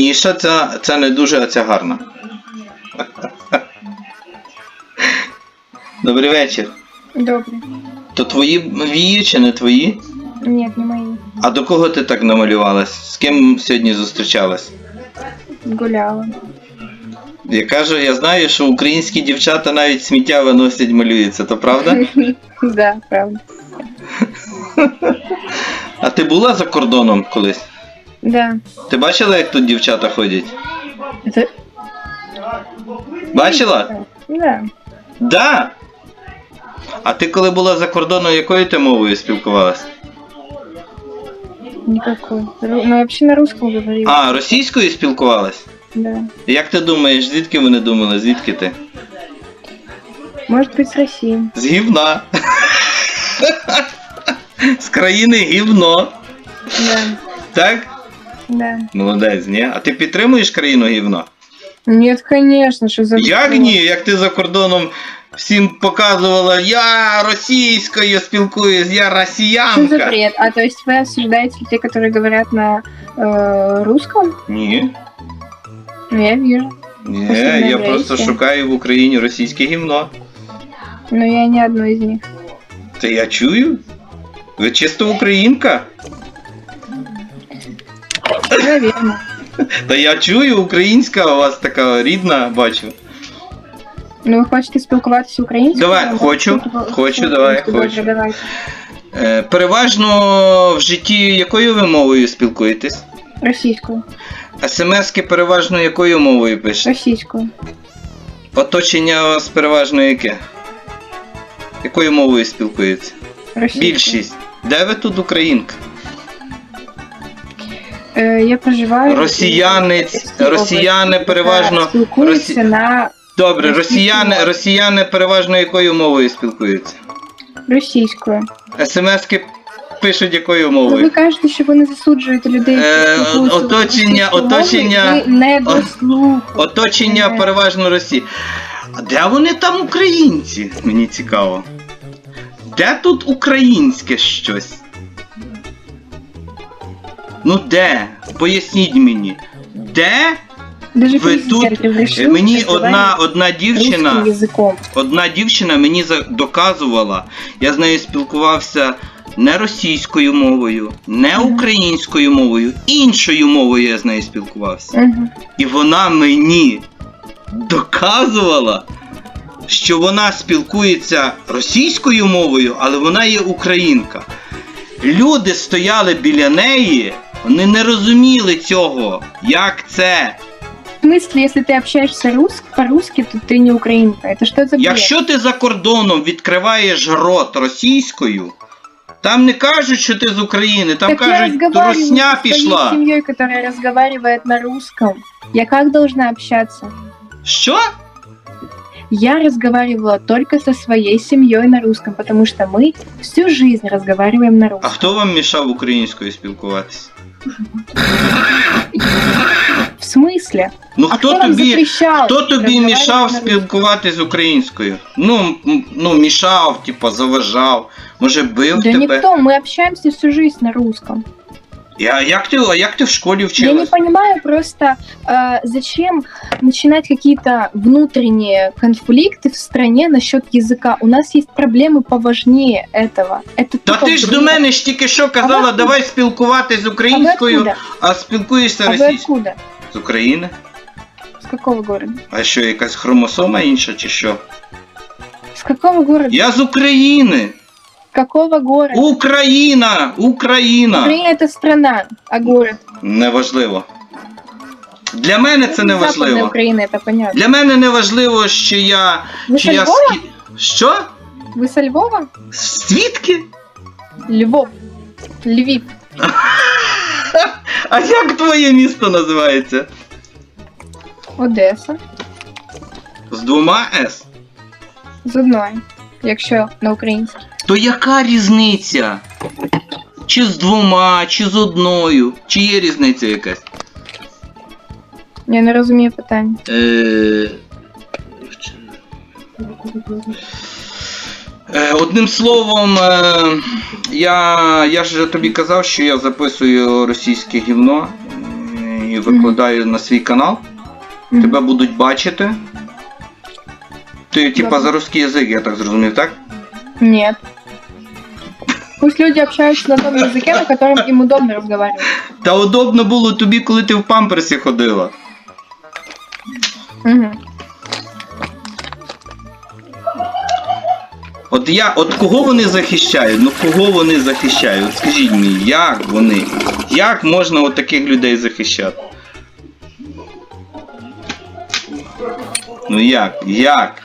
Ніша, це, це не дуже, а це гарна. Добрий вечір. Добре. То твої вії чи не твої? Нет, не мои. А до кого ти так намалювалась? З ким сьогодні зустрічалась? Гуляла. Я кажу, я знаю, що українські дівчата навіть сміття виносять, малюються, то правда? Да, правда. А ти була за кордоном колись? Да. Ти бачила, як тут дівчата ходять? Это... Бачила? Да. Да. А ти коли була за кордоном, якою ти мовою спілкувалась? Никакой. Ру- Ну, вообще на русском говорила. А, російською спілкувалась? Да. Як ти думаєш, звідки вони думали? Звідки ти? Может быть, с России. З гівна. З країни гівно. Да. Так? Да. Молодець, ні? А ти підтримуєш країну гівно? Нет, конечно, что за... Як ні? Як ти за кордоном всім показувала, я російською спілкуюсь, я Что за росіянка. бред? А то есть вы осуждаете те, которые говорят на э, русском? Ні. Ну, я вижу. Ні, Послідна я просто версія. шукаю в Україні російське гімно. Но я не одну из них. Та я чую. Ви чисто українка. Наверное. Та я чую, українська у вас така рідна, бачу. Ну, ви хочете спілкуватися українською? Давай, хочу, хочу, давай, хочу. Добре, давайте. Е, переважно в житті якою ви мовою спілкуєтесь? Російською. СМСки переважно якою мовою пишете? Російською. Оточення у вас переважно яке? Якою мовою спілкуєтеся? Російською. Більшість. Де ви тут українка? Е, я проживаю. Росіяни, в росіяни переважно- Спілкуються Росі- на Добре, росіяни, росіяни переважно якою мовою спілкуються? російською. СМСки пишуть якою Ну, ви мовою? кажете, що ви не засуджуєте людей. Е, оточення- оточення- не. Оточення Е. переважно Росії. А де вони там українці? Мені цікаво. Де тут українське щось? Ну де? Поясніть мені. Де Даже ви тут? Мені одна, одна дівчина. Одна дівчина мені доказувала, я з нею спілкувався не російською мовою, не українською мовою, іншою мовою я з нею спілкувався. І вона мені доказувала, що вона спілкується російською мовою, але вона є українка. Люди стояли біля неї, вони не розуміли цього, як це. В смысле, если ты общаешься рус... по-русски, то ты не украинка. Это что за бред? Якщо ти за кордоном відкриваєш рот російською, там не кажуть, що ти з України, там Так я кажуть, разговариваю русня со своей пішла. семьей, которая разговаривает на русском. Я как должна общаться? Що? Я разговаривала только со своей семьей на русском, потому что мы всю жизнь разговариваем на А русском. хто вам мішав українською спілкуватися? В смысле? Ну а хто кто тобі, хто тобі мішав спілкуватися з українською? Ну, ну мішав, типа, заважав. Може бив Да тебе? никто, мы общаемся всю жизнь на русском. Я, як ти, а як ти в школі Я не вчилась? понимаю просто, э, зачем начинать какие-то внутренние конфликты в стране насчет языка. У нас есть проблемы поважнее этого. Это Та тупо ти ж бред. до мене ж тільки що А ви казала, откуда? давай спілкуватись з А вы українською, откуда? а спілкуєшся А вы російською. откуда? З України? С какого города? А що, якась хромосома інша чи що? С какого города? Я з України! С какого города? Україна! Україна! Украина это страна, а город. Неважливо. Для мене це не Западная важливо. Украина, это понятно. Для мене не важливо, що я. Вы Чи со я Львова? скі... Що? Вы со Львова? Звідки? Львов. Львив. А як твоє місто називається? Одеса. З двома С. З одної. Якщо на українській. То яка різниця? Чи з двома, чи з одною? Чи є різниця якась? Я не розумію питання. Е... Е, Одним словом, е, я, я ж тобі казав, що я записую російське гівно. Е, І викладаю на свій канал, тебе будуть бачити. Ти, типа, за русський язик, я так зрозумів, так? Нет. Пусть люди общаются на том языке, на котором им удобно разговаривать. Та удобно було тобі, коли ти в памперсі ходила. Мгм. От я, от кого вони захищають? Ну кого вони захищають? От скажіть мені, як вони? Як можна от таких людей захищати? Ну як? Як?